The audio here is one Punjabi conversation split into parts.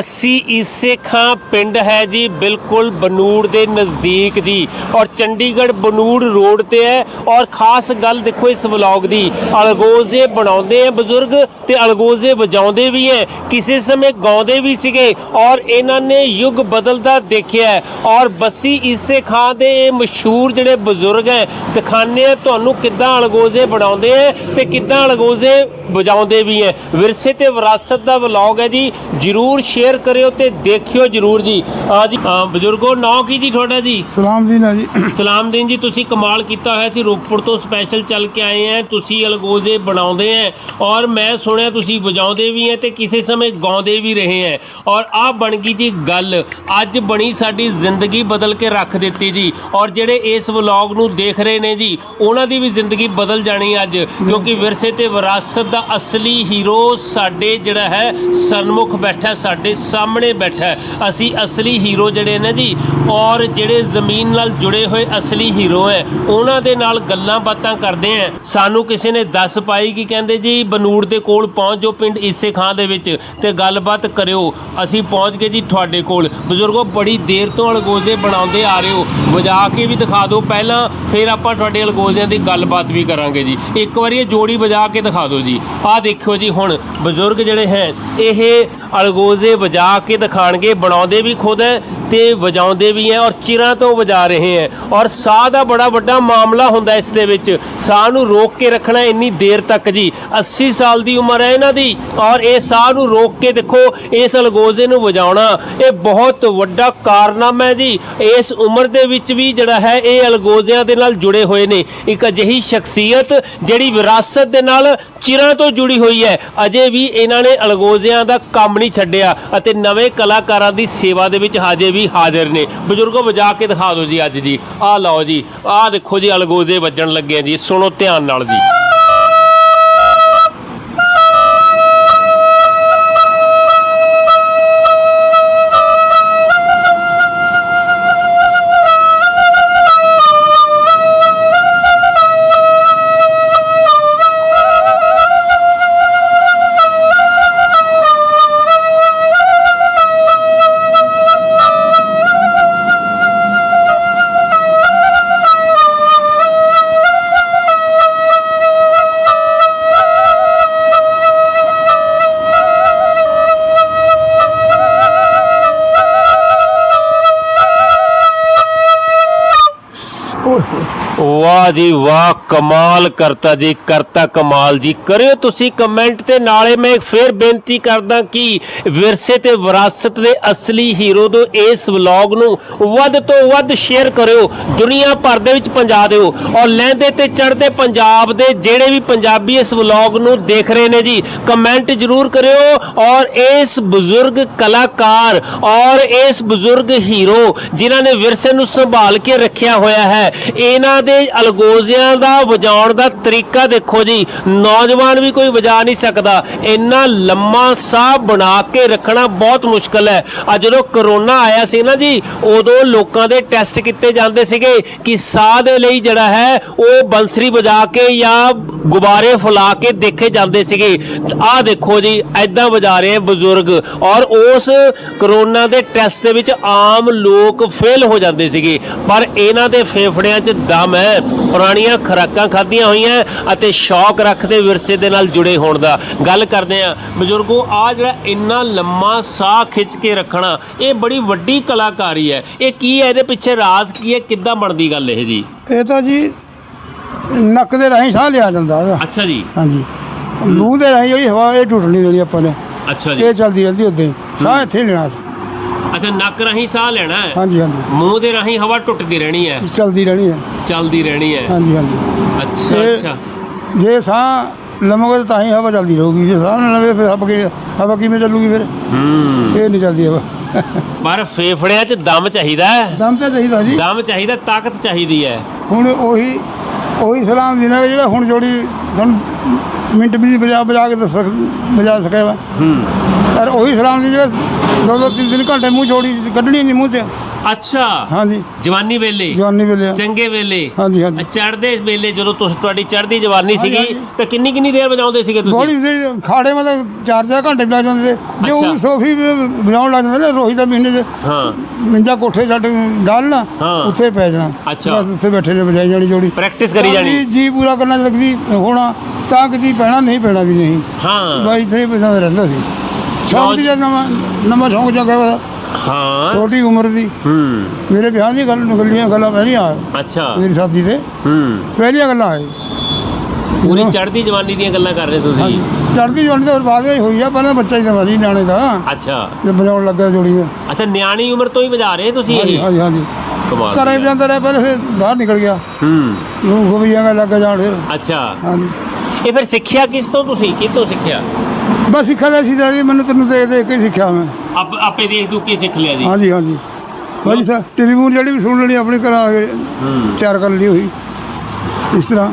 ਬੱਸੀ ਈਸੇ ਖਾਂ ਪਿੰਡ ਹੈ ਜੀ, ਬਿਲਕੁਲ ਬਨੂੜ ਦੇ ਨਜ਼ਦੀਕ ਜੀ। ਔਰ ਚੰਡੀਗੜ੍ਹ ਬਨੂੜ ਰੋਡ ਤੇ ਹੈ ਔਰ ਖਾਸ ਗੱਲ ਦੇਖੋ ਇਸ ਵਲੌਗ ਦੀ, ਅਲਗੋਜ਼ੇ ਬਣਾਉਂਦੇ ਆ ਬਜ਼ੁਰਗ ਤੇ ਅਲਗੋਜ਼ੇ ਵਜਾਉਂਦੇ ਵੀ ਹੈ। ਕਿਸੇ ਸਮੇਂ ਗਾਉਂਦੇ ਵੀ ਸੀਗੇ ਔਰ ਇਹਨਾਂ ਨੇ ਯੁੱਗ ਬਦਲਦਾ ਦੇਖਿਆ ਔਰ ਬੱਸੀ ਈਸੇ ਖਾਂ ਦੇ ਇਹ ਮਸ਼ਹੂਰ ਜਿਹੜੇ ਬਜ਼ੁਰਗ ਹੈ ਦਿਖਾਣੇ ਆ ਤੁਹਾਨੂੰ ਕਿੱਦਾਂ ਅਲਗੋਜ਼ੇ ਬਣਾਉਂਦੇ ਆ ਤੇ ਕਿੱਦਾਂ ਅਲਗੋਜ਼ੇ ਵਜਾਉਂਦੇ ਵੀ ਹੈ। ਵਿਰਸੇ ਤੇ ਵਿਰਾਸਤ ਦਾ ਵਲੌਗ ਹੈ ਜੀ, ਜਰੂਰ ਸ਼ੇਅਰ ਕਰਿਓ ਤੇ ਦੇਖਿਓ ਜਰੂਰ ਜੀ। ਆ ਜੀ ਅ, ਬਜ਼ੁਰਗੋ ਨਾਂ ਕੀ ਜੀ ਤੁਹਾਡਾ ਜੀ? ਸਲਾਮ ਜੀ ਨਾ ਜੀ। ਸਲਾਮਦੀਨ ਜੀ ਤੁਸੀਂ ਕਮਾਲ ਕੀਤਾ ਹੋਇਆ ਸੀ। ਰੋਪੜ ਤੋਂ ਸਪੈਸ਼ਲ ਚੱਲ ਕੇ ਆਏ ਆ। ਤੁਸੀਂ ਅਲਗੋਜ਼ੇ ਬਣਾਉਂਦੇ ਆ ਔਰ ਮੈਂ ਸੁਣਿਆ ਤੁਸੀਂ ਵਜਾਉਂਦੇ ਵੀ ਆ ਤੇ ਕਿਸੇ ਸਮੇਂ ਗਾਉਂਦੇ ਵੀ ਰਹੇ ਆ। ਔਰ ਆਹ ਬਣ ਗਈ ਜੀ ਗੱਲ। ਅੱਜ ਬਣੀ ਸਾਡੀ ਜ਼ਿੰਦਗੀ ਬਦਲ ਕੇ ਰੱਖ ਦਿੱਤੀ ਜੀ। ਔਰ ਜਿਹੜੇ ਇਸ ਵਲੌਗ ਨੂੰ ਦੇਖ ਰਹੇ ਨੇ ਜੀ ਉਹਨਾਂ ਦੀ ਵੀ ਜ਼ਿੰਦਗੀ ਬਦਲ ਜਾਣੀ ਅੱਜ। ਕਿਉਂਕਿ ਵਿਰਸੇ ਤੇ ਵਿਰਾਸਤ ਦਾ ਅਸਲੀ ਹੀਰੋ ਸਾਡੇ ਜਿਹੜਾ ਹੈ ਸਨਮੁਖ ਬੈਠਾ ਸਾਡੇ ਸਾਹਮਣੇ ਬੈਠਾ ਅਸੀਂ ਅਸਲੀ ਹੀਰੋ ਜਿਹੜੇ ਨੇ ਜੀ, ਔਰ ਜਿਹੜੇ ਜ਼ਮੀਨ ਨਾਲ ਜੁੜੇ ਹੋਏ ਅਸਲੀ ਹੀਰੋ ਹੈ, ਉਹਨਾਂ ਦੇ ਨਾਲ ਗੱਲਾਂ ਬਾਤਾਂ ਕਰਦੇ ਆ ਸਾਨੂੰ ਕਿਸੇ ਨੇ ਦੱਸ ਪਾਈ ਕਿ ਕਹਿੰਦੇ ਜੀ, ਬਨੂੜ ਦੇ ਕੋਲ ਪਹੁੰਚ ਜੋ ਪਿੰਡ ਈਸੇ ਖਾਂ ਦੇ ਵਿੱਚ ਤੇ ਗੱਲਬਾਤ ਕਰਿਓ। ਅਸੀਂ ਪਹੁੰਚ ਗਏ ਜੀ ਤੁਹਾਡੇ ਕੋਲ। ਬਜ਼ੁਰਗੋ, ਬੜੀ ਦੇਰ ਤੋਂ ਅਲਗੋਜ਼ੇ ਬਣਾਉਂਦੇ ਆ ਰਹੇ ਹੋ। ਵਜਾ ਕੇ ਵੀ ਦਿਖਾ ਦਿਓ। ਪਹਿਲਾਂ ਫਿਰ ਆਪਾਂ ਤੁਹਾਡੇ ਅਲਗੋਜ਼ਿਆਂ ਦੀ ਗੱਲਬਾਤ ਵੀ ਕਰਾਂਗੇ ਜੀ। ਇੱਕ ਵਾਰੀ ਇਹ ਜੋੜੀ ਵਜਾ ਕੇ ਦਿਖਾ ਦਿਓ ਜੀ। ਆਹ ਦੇਖਿਓ ਜੀ ਹੁਣ ਬਜ਼ੁਰਗ ਜਿਹੜੇ ਹੈ, ਇਹ ਅਲਗੋਜ਼ੇ ਵਜਾ ਕੇ ਦਿਖਾਣਗੇ ਬਣਾਉਂਦੇ ਵੀ ਖੁਦ ਤੇ ਵਜਾਉਂਦੇ ਵੀ ਹੈ ਔਰ ਚਿਰਾਂ ਤੋਂ ਵਜਾ ਰਹੇ ਹੈ। ਔਰ ਸਾਹ ਦਾ ਬੜਾ ਵੱਡਾ ਮਾਮਲਾ ਹੁੰਦਾ ਇਸ ਦੇ ਵਿੱਚ। ਸਾਹ ਨੂੰ ਰੋਕ ਕੇ ਰੱਖਣਾ ਇੰਨੀ ਦੇਰ ਤੱਕ ਜੀ। 80 ਸਾਲ ਦੀ ਉਮਰ ਹੈ ਇਹਨਾਂ ਦੀ। ਔਰ ਇਹ ਸਾਹ ਨੂੰ ਰੋਕ ਕੇ ਦੇਖੋ, ਇਸ ਅਲਗੋਜ਼ੇ ਨੂੰ ਵਜਾਉਣਾ ਇਹ ਬਹੁਤ ਵੱਡਾ ਕਾਰਨਾਮਾ ਹੈ ਜੀ। ਇਸ ਉਮਰ ਦੇ ਵਿੱਚ ਵੀ ਜਿਹੜਾ ਹੈ, ਇਹ ਅਲਗੋਜ਼ਿਆਂ ਦੇ ਨਾਲ ਜੁੜੇ ਹੋਏ ਨੇ। ਇੱਕ ਅਜਿਹੀ ਸ਼ਖਸੀਅਤ ਜਿਹੜੀ ਵਿਰਾਸਤ ਦੇ ਨਾਲ ਚਿਰਾਂ ਤੋਂ ਜੁੜੀ ਹੋਈ ਹੈ। ਅਜੇ ਵੀ ਇਹਨਾਂ ਨੇ ਅਲਗੋਜ਼ਿਆਂ ਦਾ ਕੰਮ ਨਹੀਂ ਛੱਡਿਆ ਅਤੇ ਨਵੇਂ ਕਲਾਕਾਰਾਂ ਦੀ ਸੇਵਾ ਦੇ ਵਿੱਚ ਹਾਜੇ ਵੀ ਹਾਜ਼ਰ ਨੇ। ਬਜ਼ੁਰਗੋ, ਵਜਾ ਕੇ ਦਿਖਾ ਦਿਓ ਜੀ ਅੱਜ ਜੀ ਆਹ ਲਓ ਜੀ, ਆਹ ਦੇਖੋ ਜੀ, ਅਲਗੋਜ਼ੇ ਵੱਜਣ ਲੱਗੇ ਆ ਜੀ। ਸੁਣੋ ਧਿਆਨ ਨਾਲ ਜੀ। ਵਾਹ ਜੀ ਵਾਹ, ਕਮਾਲ ਕਰਤਾ ਜੀ, ਕਰਤਾ ਕਮਾਲ ਜੀ। ਕਰਿਓ ਤੁਸੀਂ ਕਮੈਂਟ ਤੇ ਨਾਲੇ ਮੈਂ ਫੇਰ ਬੇਨਤੀ ਕਰਦਾ ਕਿ ਵਿਰਸੇ ਤੇ ਵਿਰਾਸਤ ਦੇ ਅਸਲੀ ਹੀਰੋ ਤੋਂ ਇਸ ਵਲੌਗ ਨੂੰ ਵੱਧ ਤੋਂ ਵੱਧ ਸ਼ੇਅਰ ਕਰਿਓ। ਦੁਨੀਆ ਭਰ ਦੇ ਵਿੱਚ ਪਹੁੰਚਾ ਦਿਓ। ਔਰ ਲਹਿੰਦੇ ਤੇ ਚੜਦੇ ਪੰਜਾਬ ਦੇ ਜਿਹੜੇ ਵੀ ਪੰਜਾਬੀ ਇਸ ਵਲੌਗ ਨੂੰ ਦੇਖ ਰਹੇ ਨੇ ਜੀ, ਕਮੈਂਟ ਜ਼ਰੂਰ ਕਰਿਓ। ਔਰ ਇਸ ਬਜ਼ੁਰਗ ਕਲਾਕਾਰ ਔਰ ਇਸ ਬਜ਼ੁਰਗ ਹੀਰੋ, ਜਿਨ੍ਹਾਂ ਨੇ ਵਿਰਸੇ ਨੂੰ ਸੰਭਾਲ ਕੇ ਰੱਖਿਆ ਹੋਇਆ ਹੈ, ਇਹਨਾਂ ਦੇ ਅਲਗੋਜ਼ਿਆਂ ਦਾ ਵਜਾਉਣ ਦਾ ਤਰੀਕਾ ਦੇਖੋ ਜੀ। ਨੌਜਵਾਨ ਵੀ ਕੋਈ ਵਜਾ ਨਹੀਂ ਸਕਦਾ। ਇੰਨਾ ਲੰਮਾ ਸਾਹ ਬਣਾ ਕੇ ਰੱਖਣਾ ਬਹੁਤ ਮੁਸ਼ਕਲ ਹੈ। ਆ ਜਦੋਂ ਕਰੋਨਾ ਆਇਆ ਸੀ ਨਾ ਜੀ, ਉਦੋਂ ਲੋਕਾਂ ਦੇ ਟੈਸਟ ਕੀਤੇ ਜਾਂਦੇ ਸੀਗੇ ਕਿ ਸਾਹ ਦੇ ਲਈ ਜਿਹੜਾ ਹੈ, ਉਹ ਬੰਸਰੀ ਵਜਾ ਕੇ ਜਾਂ ਗੁਬਾਰੇ ਫੁਲਾ ਕੇ ਦੇਖੇ ਜਾਂਦੇ ਸੀਗੇ। ਆਹ ਦੇਖੋ ਜੀ ਐਦਾਂ ਵਜਾ ਰਹੇ ਬਜ਼ੁਰਗ। ਔਰ ਉਸ ਕਰੋਨਾ ਦੇ ਟੈਸਟ ਦੇ ਵਿੱਚ ਆਮ ਲੋਕ ਫੇਲ ਹੋ ਜਾਂਦੇ ਸੀਗੇ। ਪਰ ਇਹਨਾਂ ਦੇ ਫੇਫੜਿਆਂ 'ਚ ਦਮ ਹੈ। ਪੁਰਾਣੀਆਂ ਖੁਰਾਕਾਂ ਖਾਧੀਆਂ ਹੋਈਆਂ ਅਤੇ ਸ਼ੌਕ ਰੱਖਦੇ ਵਿਰਸੇ ਦੇ ਨਾਲ ਜੁੜੇ ਹੋਣ ਦਾ ਗੱਲ ਕਰਦੇ ਆ ਬਜ਼ੁਰਗੋ ਆ ਜਿਹੜਾ ਇੰਨਾ ਲੰਮਾ ਸਾਹ ਖਿੱਚ ਕੇ ਰੱਖਣਾ ਇਹ ਬੜੀ ਵੱਡੀ ਕਲਾਕਾਰੀ ਹੈ। ਇਹ ਕੀ ਹੈ? ਇਹਦੇ ਪਿੱਛੇ ਰਾਜ਼ ਕੀ ਹੈ? ਕਿੱਦਾਂ ਬਣਦੀ ਗੱਲ ਇਹ ਜੀ? ਇਹ ਤਾਂ ਜੀ ਨੱਕ ਦੇ ਰਾਹੀਂ ਸਾਹ ਲਿਆ ਜਾਂਦਾ ਉਹਦਾ ਅੱਛਾ ਜੀ। ਹਾਂਜੀ। ਮੂੰਹ ਦੇ ਰਾਹੀਂ ਜਿਹੜੀ ਹਵਾ ਇਹ ਟੁੱਟ ਨਹੀਂ ਦੇਣੀ ਆਪਾਂ ਨੇ ਅੱਛਾ ਜੀ। ਇਹ ਚੱਲਦੀ ਰਹਿੰਦੀ ਉਦਾਂ ਹੀ। ਸਾਹ ਇੱਥੇ ਲੈਣਾ ਸੀ ਅੱਛਾ ਨੱਕ ਰਾਹੀਂ ਸਾਹ ਲੈਣਾ ਹੈ? ਹਾਂਜੀ ਹਾਂਜੀ। ਮੂੰਹ ਦੇ ਰਾਹੀਂ ਹਵਾ ਟੁੱਟਦੀ ਰਹਿਣੀ ਹੈ। ਚੱਲਦੀ ਰਹਿਣੀ ਹੈ। ਚੱਲਦੀ ਰਹਿਣੀ ਹੈ। ਹਾਂਜੀ ਹਾਂਜੀ। ਅੱਛਾ ਇਹ- ਅੱਛਾ। ਜੇ ਸਾਹ ਲਵੋਗੇ ਤਾਂ ਹੀ ਹਵਾ ਚੱਲਦੀ ਰਹੂਗੀ। ਜੇ ਸਾਹ ਨਾ ਲਵੇ ਫਿਰ ਹਵਾ ਕੀ ਹਵਾ ਕਿਵੇਂ ਚੱਲੂਗੀ ਫਿਰ? ਹੂੰ। ਇਹ ਨਹੀਂ ਚੱਲਦੀ ਹਵਾ। ਪਰ ਫੇਫੜਿਆਂ 'ਚ ਦਮ ਚਾਹੀਦਾ ਹੈ। ਦਮ ਤਾਂ ਚਾਹੀਦਾ ਜੀ। ਦਮ ਚਾਹੀਦਾ ਤਾਕਤ ਚਾਹੀਦੀ ਹੈ। ਹੁਣ ਉਹੀ ਉਹੀ ਸਲਾਮ ਦੇਣਾ ਜਿਹੜਾ ਹੁਣ ਜੋੜੀ ਸਾਨੂੰ ਮਿੰਟ ਵੀ ਨਹੀਂ ਬਜਾ ਬਜਾ ਕੇ ਦੱਸ ਸਕ ਬਜਾ ਸਕਿਆ ਵਾ। ਹੂੰ। ਪਰ ਉਹੀ ਸਲਾਮ ਦੀ ਜਿਹੜਾ ਦੋ ਦੋ ਤਿੰਨ ਤਿੰਨ ਘੰਟੇ ਮੂੰਹ ਜੋੜੀ ਕੱਢਣੀ ਨਹੀਂ ਮੂੰਹ 'ਚ। ਅੱਛਾ। ਹਾਂਜੀ। ਜਵਾਨੀ ਵੇਲੇ। ਜਵਾਨੀ ਵੇਲੇ ਚੰਗੇ ਵੇਲੇ। ਹਾਂਜੀ ਹਾਂਜੀ। ਚੜਦੇ ਵੇਲੇ ਜਦੋਂ ਤੁਸੀਂ ਤੁਹਾਡੀ ਚੜ੍ਹਦੀ ਜਵਾਨੀ ਸੀਗੀ ਹਾਂਜੀ। ਤਾਂ ਕਿੰਨੀ ਕਿੰਨੀ ਦੇਰ ਵਜਾਉਂਦੇ ਸੀਗੇ ਤੁਸੀਂ? ਬੋਲੀ ਜਿਹੜੀ ਖਾੜੇ ਮਤਲਬ ਚਾਰ ਚਾਰ ਘੰਟੇ ਲੱਗ ਜਾਂਦੇ ਸੀ। ਜੇ ਉਹ। ਸੋਫੀ ਵਜਾਉਣ ਲੱਗ ਜਾਂਦੇ ਨਾ ਰੋਹੀ ਦਾ ਮਹੀਨੇ 'ਚ। ਹਾਂ। ਮਿੰਜਾ ਕੋਠੇ ਛੱਡ ਡਾਲਣਾ ਹਾਂ। ਉੱਥੇ ਪੈ ਜਾਣਾ। ਅੱਛਾ। ਬਸ ਉੱਥੇ ਬੈਠੇ ਨੇ ਵਜਾਈ ਜਾਣੀ ਜੋੜੀ। ਪ੍ਰੈਕਟਿਸ ਕਰੀ ਜਾਣੀ। ਜੀ- ਪੂਰਾ ਕਰਨਾ ਲੱਗਦੀ ਹੋਣਾ ਤਾਂ ਕਿਤੇ ਪੈਣਾ ਨਹੀਂ ਪੈਣਾ ਵੀ ਨਹੀਂ। ਹਾਂ। ਬਾਈ ਇੱਥੇ ਹੀ ਪੈਸਾ ਰਹਿੰਦਾ ਸੀ। ਸ਼ੌਂਕ ਦੀ ਜਦ ਨਵਾਂ ਨਵਾਂ ਸ਼ੌਂਕ ਜਗਾ ਹਾਂ। ਛੋਟੀ ਉਮਰ ਦੀ। ਹੂੰ। ਮੇਰੇ ਵਿਆਹ ਦੀ ਗੱਲ ਨਿਕਲੀਆਂ ਗੱਲਾਂ ਪਹਿਲੀਆਂ ਆ ਅੱਛਾ। ਮੇਰੀ ਸਾਥੀ ਤੇ ਹੂੰ। ਪਹਿਲੀਆਂ ਗੱਲਾਂ ਆਏ। ਪੂਰੀ ਚੜ੍ਹਦੀ ਜਵਾਨੀ ਦੀਆਂ ਗੱਲਾਂ ਕਰ ਰਹੇ ਤੁਸੀਂ? ਚੜਦੀ ਜਵਾਨੀ ਤਾਂ ਬਾਅਦ ਵਿੱਚ ਹੋਈ ਆ ਪਹਿਲਾਂ ਬੱਚਾ ਹੀ ਤਾਂ ਮਰੀ ਨਿਆਣੇ ਦਾ। ਅੱਛਾ। ਜੇ ਵਜਾਉਣ ਲੱਗਾ ਜੋੜੀ में ਅੱਛਾ ਨਿਆਣੀ ਉਮਰ ਤੋਂ ਹੀ ਵਜਾ ਰਹੇ ਤੁਸੀਂ ਹਾਂਜੀ ਇਹ? ਹਾਂਜੀ ਹਾਂਜੀ ਕਮਾਲ ਘਰੇ ਦੀ ਵੀ ਗੱਲ। ਜਾਂਦਾ ਰਿਹਾ ਪਹਿਲੇ ਫਿਰ ਬਾਹਰ ਨਿਕਲ ਗਿਆ। ਹੂੰ। ਨੂੰ ਗੋਬੀਆਂ ਦਾ ਲੱਗਾ ਜਾਣ ਫਿਰ। ਅੱਛਾ। ਹਾਂਜੀ। ਇਹ ਫਿਰ ਸਿੱਖਿਆ ਕਿਸ ਤੋਂ ਤੁਸੀਂ? ਕਿਤੋਂ ਸਿੱਖਿਆ? ਬਸ ਸਿੱਖਿਆ ਤਾਂ ਸੀ ਜਿਹੜੀ ਮੈਨੂੰ ਤੈਨੂੰ ਦੇਖ ਦੇਖ ਕੇ ਹੀ ਸਿੱਖਿਆ ਮੈਂ। ਆਪ ਆਪੇ ਦੇਖ ਦੂ ਕੇ ਸਿੱਖ ਲਿਆ ਜੀ। ਹਾਂਜੀ ਹਾਂਜੀ। ਬਾਜੀ ਸਾ ਟੈਲੀਫੋਨ ਜਿਹੜੀ ਵੀ ਸੁਣ ਲੈਣੀ ਆਪਣੇ ਘਰ ਆ ਕੇ ਤਿਆਰ ਕਰ ਲਈ ਹੋਈ ਇਸ ਤਰ੍ਹਾਂ।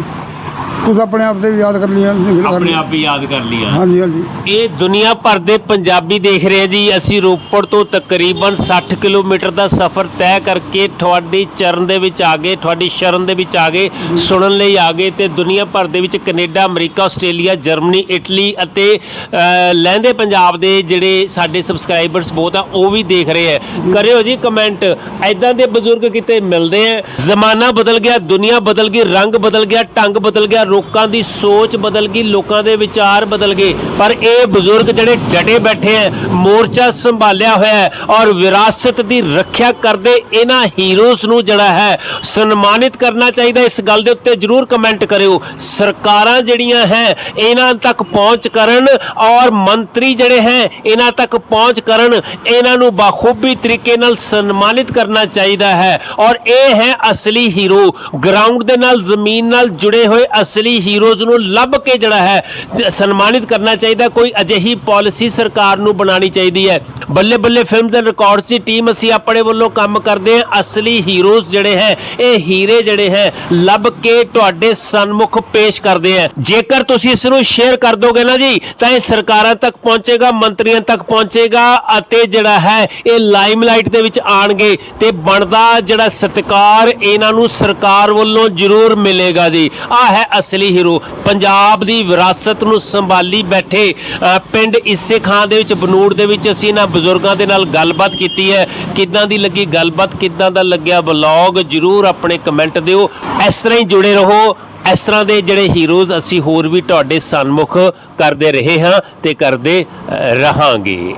ਕੁਝ ਆਪਣੇ ਆਪ ਤੇ ਵੀ ਯਾਦ ਕਰ ਕਰ ਆਪਣੇ। ਆਪ ਹੀ ਯਾਦ ਕਰ ਲਿਆ ਹਾਂਜੀ ਹਾਂਜੀ। ਇਹ ਦੁਨੀਆ ਭਰ ਦੇ ਪੰਜਾਬੀ ਦੇਖ ਰਹੇ ਆ ਜੀ। ਅਸੀਂ ਰੋਪੜ ਤੋਂ ਤਕਰੀਬਨ 60 ਕਿਲੋਮੀਟਰ ਦਾ ਸਫ਼ਰ ਤੈਅ ਕਰਕੇ ਤੁਹਾਡੀ ਚਰਨ ਦੇ ਵਿੱਚ ਆ ਗਏ ਤੁਹਾਡੀ ਸ਼ਰਨ ਦੇ ਵਿੱਚ ਆ ਗਏ ਸੁਣਨ ਲਈ ਆ ਗਏ ਤੇ ਦੁਨੀਆ ਭਰ ਦੇ ਵਿੱਚ Canada America Australia Germany Italy ਅਤੇ ਅ, ਲਹਿੰਦੇ ਪੰਜਾਬ ਦੇ ਜਿਹੜੇ ਸਾਡੇ ਸਬਸਕ੍ਰਾਈਬਰਸ ਬਹੁਤ ਆ ਉਹ ਵੀ ਦੇਖ ਰਹੇ ਆ ਕਰਿਓ ਜੀ ਕਮੈਂਟ। ਐਦਾਂ ਦੇ ਬਜ਼ੁਰਗ ਕਿਤੇ ਮਿਲਦੇ ਆ। ਜ਼ਮਾਨਾ ਬਦਲ ਗਿਆ ਦੁਨੀਆ ਬਦਲ ਗਈ ਰੰਗ ਬਦਲ ਗਿਆ ਢੰਗ ਬਦਲ ਗਿਆ ਲੋਕਾਂ ਦੀ ਸੋਚ ਬਦਲ ਗਈ, ਲੋਕਾਂ ਦੇ ਵਿਚਾਰ ਬਦਲ ਗਏ। ਪਰ ਇਹ ਬਜ਼ੁਰਗ ਜਿਹੜੇ ਡਟੇ ਬੈਠੇ ਆ, ਮੋਰਚਾ ਸੰਭਾਲਿਆ ਹੋਇਆ ਹੈ ਔਰ ਵਿਰਾਸਤ ਦੀ ਰੱਖਿਆ ਕਰਦੇ ਇਹਨਾਂ ਹੀਰੋਜ਼ ਨੂੰ ਜਿਹੜਾ ਹੈ ਸਨਮਾਨਿਤ ਕਰਨਾ ਚਾਹੀਦਾ। ਇਸ ਗੱਲ ਦੇ ਉੱਤੇ ਜਰੂਰ ਕਮੈਂਟ ਕਰਿਓ। ਸਰਕਾਰਾਂ ਜਿਹੜੀਆਂ ਹੈ, ਇਹਨਾਂ ਤੱਕ ਪਹੁੰਚ ਕਰਨ ਔਰ ਮੰਤਰੀ ਜਿਹੜੇ ਹੈ, ਇਹਨਾਂ ਤੱਕ ਪਹੁੰਚ ਕਰਨ, ਇਹਨਾਂ ਨੂੰ ਬਾਖੂਬੀ ਤਰੀਕੇ ਨਾਲ ਸਨਮਾਨਿਤ ਕਰਨਾ ਚਾਹੀਦਾ ਹੈ। ਔਰ ਇਹ ਹੈ ਅਸਲੀ ਹੀਰੋ ਗਰਾਊਂਡ ਦੇ ਨਾਲ, ਜ਼ਮੀਨ ਨਾਲ ਜੁੜੇ ਹੋਏ ਅਸਲੀ ਅਸਲੀ ਹੀਰੋਜ਼ ਨੂੰ ਲੱਭ ਕੇ ਜਿਹੜਾ ਹੈ ਸਨਮਾਨਿਤ ਕਰਨਾ ਚਾਹੀਦਾ ਕੋਈ ਅਜਿਹੀ ਪਾਲਿਸੀ ਸਰਕਾਰ ਨੂੰ ਬਣਾਉਣੀ ਚਾਹੀਦੀ ਹੈ। Balle Balle films and records the team ਅਸੀਂ ਆਪਣੇ ਵੱਲੋਂ ਕੰਮ ਕਰਦੇ ਹਾਂ। ਅਸਲੀ ਹੀਰੋਜ਼ ਜਿਹੜੇ ਹੈ, ਇਹ ਹੀਰੇ ਜਿਹੜੇ ਹੈ, ਲੱਭ ਕੇ ਤੁਹਾਡੇ ਸਨਮੁਖ ਪੇਸ਼ ਕਰਦੇ ਹਾਂ। ਜੇਕਰ ਤੁਸੀਂ ਇਸ ਨੂੰ ਸ਼ੇਅਰ ਕਰ ਦੋਗੇ ਨਾ ਜੀ, ਤਾਂ ਇਹ ਸਰਕਾਰਾਂ ਤੱਕ ਪਹੁੰਚੇਗਾ, ਮੰਤਰੀਆਂ ਤੱਕ ਪਹੁੰਚੇਗਾ ਅਤੇ ਜਿਹੜਾ ਹੈ, ਇਹ ਲਾਈਮਲਾਈਟ ਦੇ ਵਿੱਚ ਆਣਗੇ ਤੇ ਬਣਦਾ ਜਿਹੜਾ ਸਤਿਕਾਰ ਇਹਨਾਂ ਨੂੰ ਸਰਕਾਰ ਵੱਲੋਂ ਜ਼ਰੂਰ ਮਿਲੇਗਾ ਜੀ। ਆ ਹੈ ਅਸਲੀ ਹੀਰੋ ਪੰਜਾਬ ਦੀ ਵਿਰਾਸਤ ਨੂੰ ਸੰਭਾਲੀ ਬੈਠੇ ਪਿੰਡ ਇਸੇ ਖਾਂ ਦੇ ਵਿੱਚ, ਬਨੂੜ ਦੇ ਵਿੱਚ ਅਸੀਂ ਇਹਨਾਂ ਬਜ਼ੁਰਗਾਂ ਦੇ ਨਾਲ ਗੱਲਬਾਤ ਕੀਤੀ ਹੈ। ਕਿੱਦਾਂ ਦੀ ਲੱਗੀ ਗੱਲਬਾਤ? ਕਿੱਦਾਂ ਦਾ ਲੱਗਿਆ ਵਲੌਗ ਜਰੂਰ ਆਪਣੇ ਕਮੈਂਟ ਦਿਓ। ਇਸ ਤਰ੍ਹਾਂ ਹੀ ਜੁੜੇ ਰਹੋ। ਇਸ ਤਰ੍ਹਾਂ ਦੇ ਜਿਹੜੇ ਹੀਰੋਜ਼ ਅਸੀਂ ਹੋਰ ਵੀ ਤੁਹਾਡੇ ਸਨਮੁਖ ਕਰਦੇ ਰਹੇ ਹਾਂ ਤੇ ਕਰਦੇ ਰਹਾਂਗੇ।